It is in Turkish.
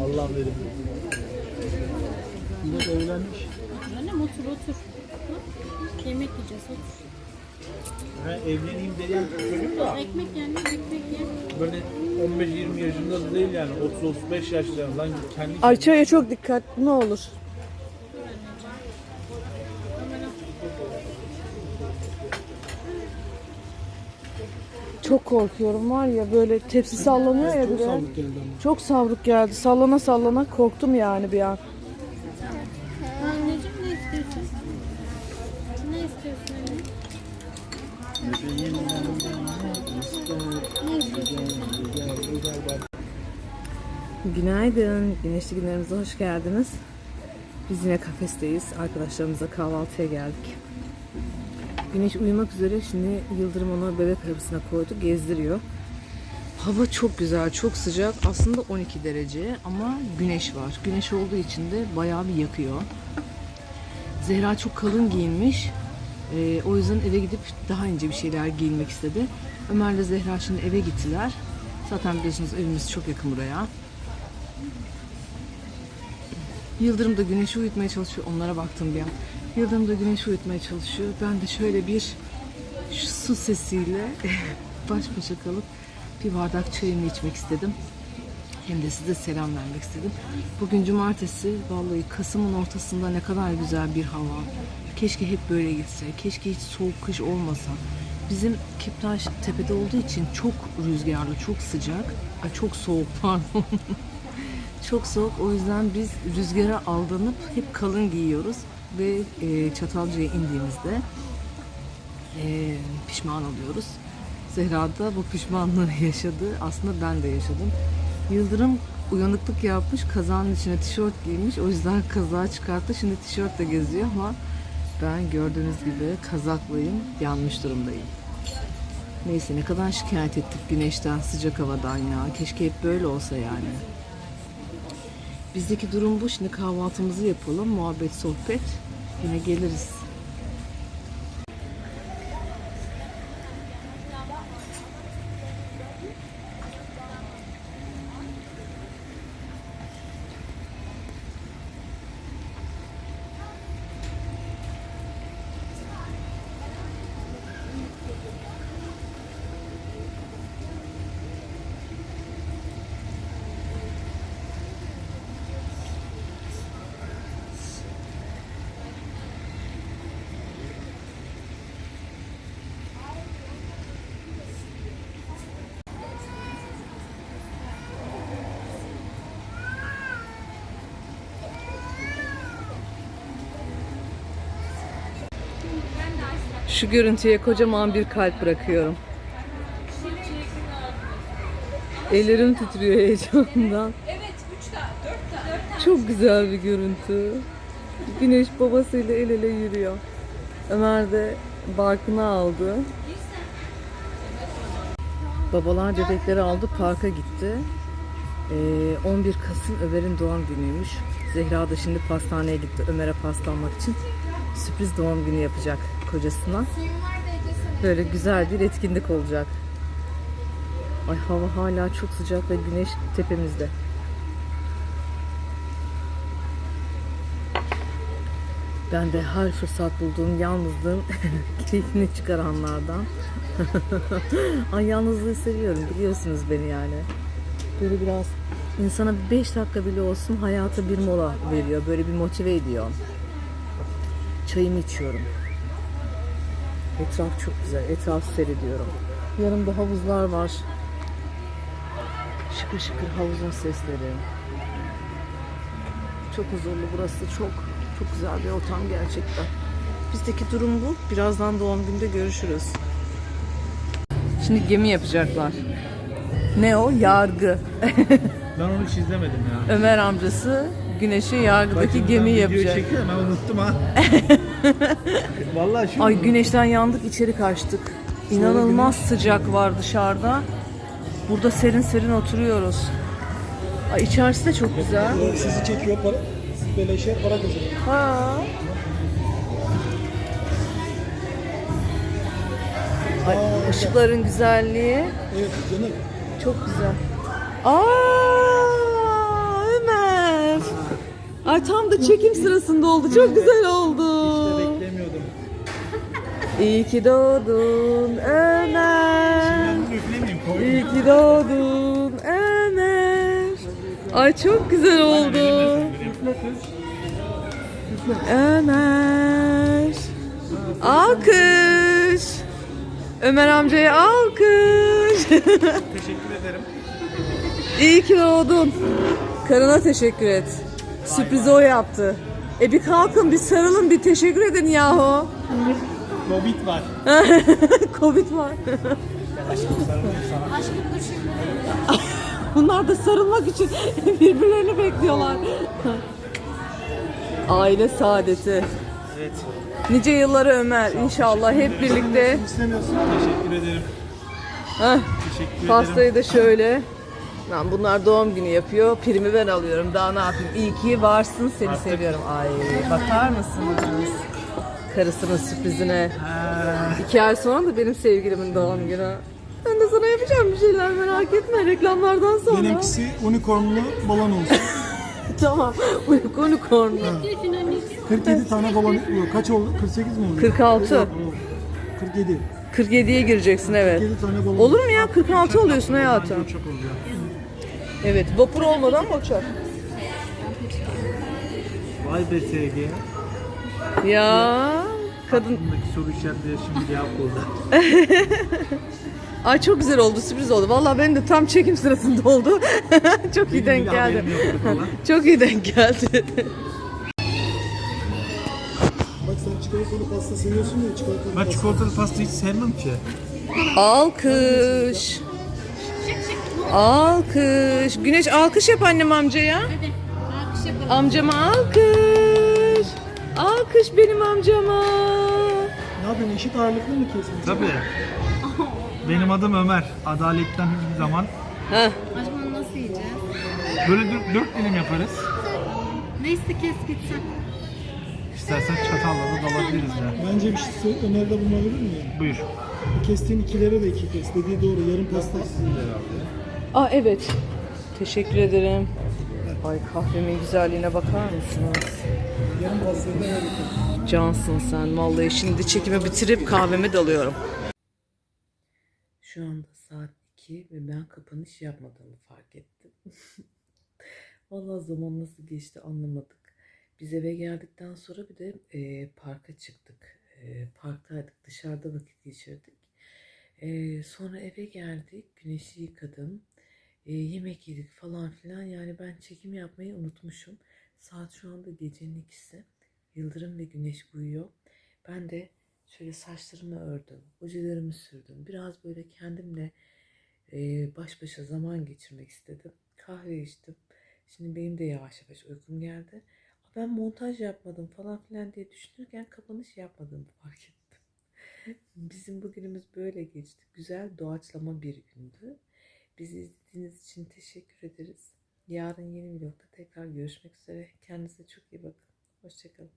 Allah verir. Millet evlenmiş. Annem otur otur. Hı? Yemek yiyeceğiz otur. Ha, evleneyim diyen çocuk da Ekmek yani ekmek ye. böyle 15-20 yaşında da değil yani 30-35 yaşlarında lan kendi Ayça'ya çok dikkat ne olur. Çok korkuyorum var ya böyle tepsi sallanıyor ya bir de. geldi ama. Çok savruk geldi. Sallana sallana korktum yani bir an. Anneciğim ne istiyorsun? Ne istiyorsun anne? Ne istiyorsun? Günaydın. Güneşli günlerimize hoş geldiniz. Biz yine kafesteyiz. Arkadaşlarımızla kahvaltıya geldik. Güneş uyumak üzere. Şimdi Yıldırım onu bebek arabasına koydu. Gezdiriyor. Hava çok güzel, çok sıcak. Aslında 12 derece ama güneş var. Güneş olduğu için de bayağı bir yakıyor. Zehra çok kalın giyinmiş. Ee, o yüzden eve gidip daha ince bir şeyler giyinmek istedi. Ömer'le Zehra şimdi eve gittiler. Zaten biliyorsunuz evimiz çok yakın buraya. Yıldırım da güneşi uyutmaya çalışıyor. Onlara baktım bir an. Yıldırım da güneşi uyutmaya çalışıyor. Ben de şöyle bir şu su sesiyle baş başa kalıp bir bardak çayımı içmek istedim. Hem de size selam vermek istedim. Bugün cumartesi. Vallahi Kasım'ın ortasında ne kadar güzel bir hava. Keşke hep böyle gitse. Keşke hiç soğuk kış olmasa. Bizim Kiptaş tepede olduğu için çok rüzgarlı, çok sıcak. Ay çok soğuk pardon. Çok soğuk o yüzden biz rüzgara aldanıp hep kalın giyiyoruz ve e, Çatalca'ya indiğimizde e, pişman oluyoruz. Zehra da bu pişmanlığı yaşadı. Aslında ben de yaşadım. Yıldırım uyanıklık yapmış, kazanın içine tişört giymiş. O yüzden kazağı çıkarttı. Şimdi tişörtle geziyor ama ben gördüğünüz gibi kazaklıyım, yanmış durumdayım. Neyse ne kadar şikayet ettik güneşten, sıcak havadan ya. Keşke hep böyle olsa yani. Bizdeki durum bu. Şimdi kahvaltımızı yapalım. Muhabbet, sohbet. Yine geliriz. Şu görüntüye kocaman bir kalp bırakıyorum. Ellerim titriyor heyecandan. Çok güzel bir görüntü. Güneş babasıyla el ele yürüyor. Ömer de barkını aldı. Babalar bebekleri aldı parka gitti. Ee, 11 Kasım Ömer'in doğum günüymüş. Zehra da şimdi pastaneye gitti Ömer'e paslanmak için. Sürpriz doğum günü yapacak kocasına. Böyle güzel bir etkinlik olacak. Ay hava hala çok sıcak ve güneş tepemizde. Ben de her fırsat bulduğum yalnızlığın keyfini çıkaranlardan. Ay yalnızlığı seviyorum biliyorsunuz beni yani. Böyle biraz insana 5 dakika bile olsun hayata bir mola veriyor. Böyle bir motive ediyor. Çayımı içiyorum. Etraf çok güzel. Etrafı seyrediyorum. Yanımda havuzlar var. Şıkır şıkır havuzun sesleri. Çok huzurlu burası. Çok çok güzel bir ortam gerçekten. Bizdeki durum bu. Birazdan doğum günde görüşürüz. Şimdi gemi yapacaklar. Ne o? Yargı. Ben onu hiç izlemedim ya. Ömer amcası Güneş'e yargıdaki gemi yapacak. çekiyor ben unuttum ha. Vallahi şu Ay güneşten yandık içeri kaçtık. İnanılmaz sıcak var dışarıda. Burada serin serin oturuyoruz. Ay içerisi de çok güzel. Sizi çekiyor para, siz beleşe para kazanıyor. Ha. Ay, ışıkların güzelliği Evet canım. çok güzel. Aa, Ay tam da çekim sırasında oldu. Çok güzel oldu. Beklemiyordum. İyi ki doğdun Ömer. İyi ki doğdun Ömer. Ay çok güzel oldu. Ömer. Alkış. Ömer amcaya alkış. Teşekkür ederim. İyi ki doğdun. Karına teşekkür et. Sürprizi o yaptı. E bir kalkın bir sarılın bir teşekkür edin yahu. Covid var. Covid var. Aşkım dur şimdi. Bunlar da sarılmak için birbirlerini bekliyorlar. Aile saadeti. Evet. Nice yılları Ömer inşallah hep birlikte. İstemiyorsun. Teşekkür ederim. Heh, Teşekkür ederim. pastayı da şöyle. Lan bunlar doğum günü yapıyor. Primi ben alıyorum. Daha ne yapayım? İyi ki varsın. Seni Artık- seviyorum. Ay bakar mısınız? Karısının sürprizine. İki ay sonra da benim sevgilimin doğum günü. Ben de sana yapacağım bir şeyler merak etme reklamlardan sonra. Benimkisi unicornlu balon olsun. Tamam. Unicorn. Anneciğim. 47 tane balon. Kaç oldu? 48 mi oldu? 46. 47. 47'ye gireceksin evet. 47 tane balon. Olur mu ya? 46 oluyorsun hayatım. Çok oluyor. Evet. Vapur olmadan mı uçak? Vay be SG. Ya kadın Bundaki soru işaretleri şimdi cevap oldu. Ay çok güzel oldu, sürpriz oldu. Vallahi benim de tam çekim sırasında oldu. çok iyi Benim denk bile geldi. haberim yoktu falan. Çok iyi denk geldi. Bak sen çikolatalı pasta seviyorsun ya çikolatalı Ben pasta. çikolatalı pasta hiç sevmem ki. alkış. Alkış. Güneş alkış yap annem amcaya. Hadi. Alkış yapalım. Amcama alkış. Alkış benim amcama. Ne yapıyorsun? Eşit ağırlıklı mı kesin? Tabii. Benim adım Ömer. Adaletten hiçbir zaman. Heh. Onu nasıl yiyeceğiz? Böyle dört, dört dilim yaparız. Neyse kes gitsin. İstersen çatalla da dalabiliriz ya. Bence bir şey söyle- öneride bulunabilir miyim? Buyur. Bu kestiğin ikilere de iki kes. Dediği doğru. Yarım pasta. Aa evet. Teşekkür ederim. Ay kahvemin güzelliğine bakar mısınız? Cansın sen. Vallahi şimdi çekimi bitirip kahveme dalıyorum. Şu anda saat 2 ve ben kapanış yapmadığımı fark ettim. Vallahi zaman nasıl geçti anlamadık. Biz eve geldikten sonra bir de e, parka çıktık. E, parktaydık, dışarıda vakit geçirdik. E, sonra eve geldik, güneşi yıkadım. E, yemek yedik falan filan. Yani ben çekim yapmayı unutmuşum. Saat şu anda gecenin ikisi. Yıldırım ve güneş uyuyor. Ben de şöyle saçlarımı ördüm, ojelerimi sürdüm. Biraz böyle kendimle e, baş başa zaman geçirmek istedim. Kahve içtim. Şimdi benim de yavaş yavaş uykum geldi. Ben montaj yapmadım falan filan diye düşünürken kapanış yapmadığımı fark ettim. Bizim bugünümüz böyle geçti. Güzel doğaçlama bir gündü. Bizi izlediğiniz için teşekkür ederiz. Yarın yeni vlogda tekrar görüşmek üzere. Kendinize çok iyi bakın. Hoşçakalın.